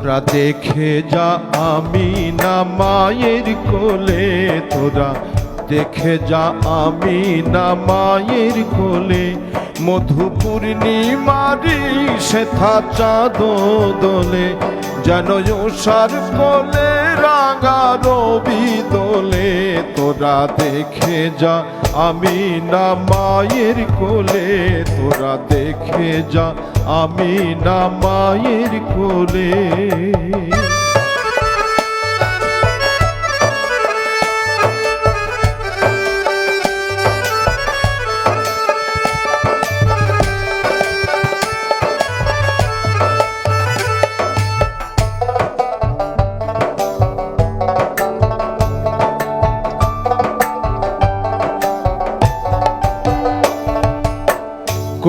তোরা দেখে যা, আমি না মায়ের কোলে। তোরা দেখে যা, আমি না মায়ের কোলে। মধুপূর্ণিমারি সেথা চাঁদ দোলে, যেন সার কোলে। রবি দোলে তোরা দেখে যা, আমি না মায়ের কোলে। তোরা দেখে যা, আমি না মায়ের কোলে।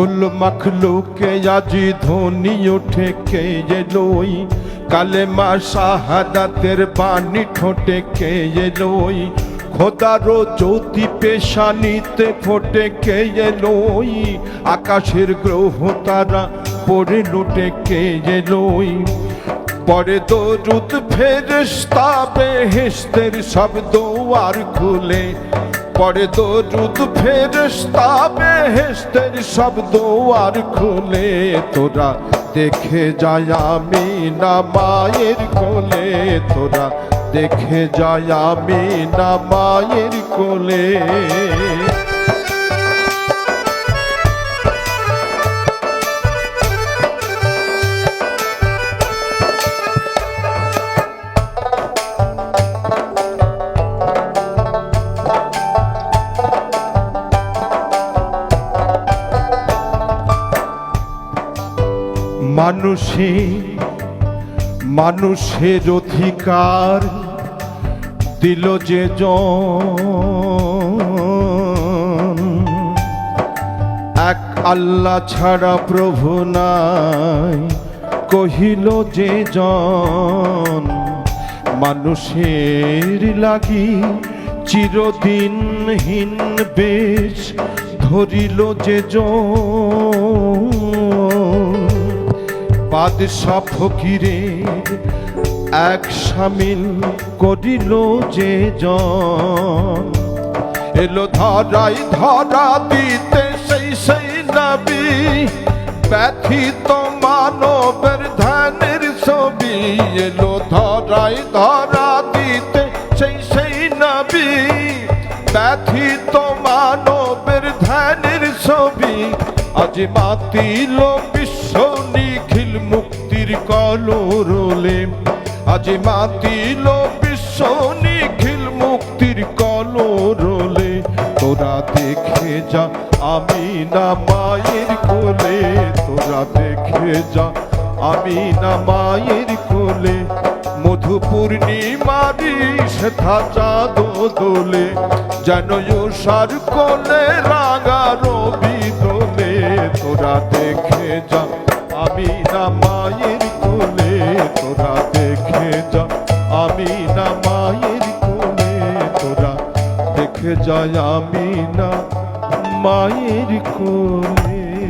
কুল মখলুকে আজি ধ্বনি ওঠে কে যে লই কালে মা শাহাদাতের বাণী ঠোঁটে কে যে লই খোদারো জ্যোতি পেশানিতে ফোটে কে যে লই আকাশের গ্রহ তারা পড়ে লুটে কে যে লই পরে দরুদ ফেরেশতা বেহেশতের সব দোয়ার খুলে পরে দ্রুত ফেরস্তা বেহেস্তের শব্দ আর খুলে। তোরা দেখে যায় আমি না মায়ের কোলে। তোরা দেখে যায় আমি না মায়ের কোলে। মানুষে, মানুষের অধিকার দিল যে এক আল্লাহ ছাড়া প্রভু নাই, কহিল যে জন। মানুষের লাগি চিরদিনহীন বেশ ধরিল যে জন। বাদশা ফকিরের এক সামিল করিল যে জন। এলো ধরাই ধরা দিতে সেই সেই নবী, ব্যথিত মানবের ধ্যানের ছবি। এলো ধরাই ধরা দিতে সেই সেই নবী, ব্যথিত মানবের ধ্যানের ছবি। আজ মাতিল বিশ্ব নিখিল মুক্তির কলরোলে আজ মাতিল বিশ্ব নিখিল মুক্তির কলরোলে তোরা দেখে যা, আমি না মায়ের কোলে। তোরা দেখে যা, আমি না মায়ের কোলে। মধু পূর্ণিমারি সেথা চাঁদ দোলে। যেন সার কোলে রাঙা রবি দোলে। তোরা দেখে যা, আমি যায় আমি না মায়ের কোলে।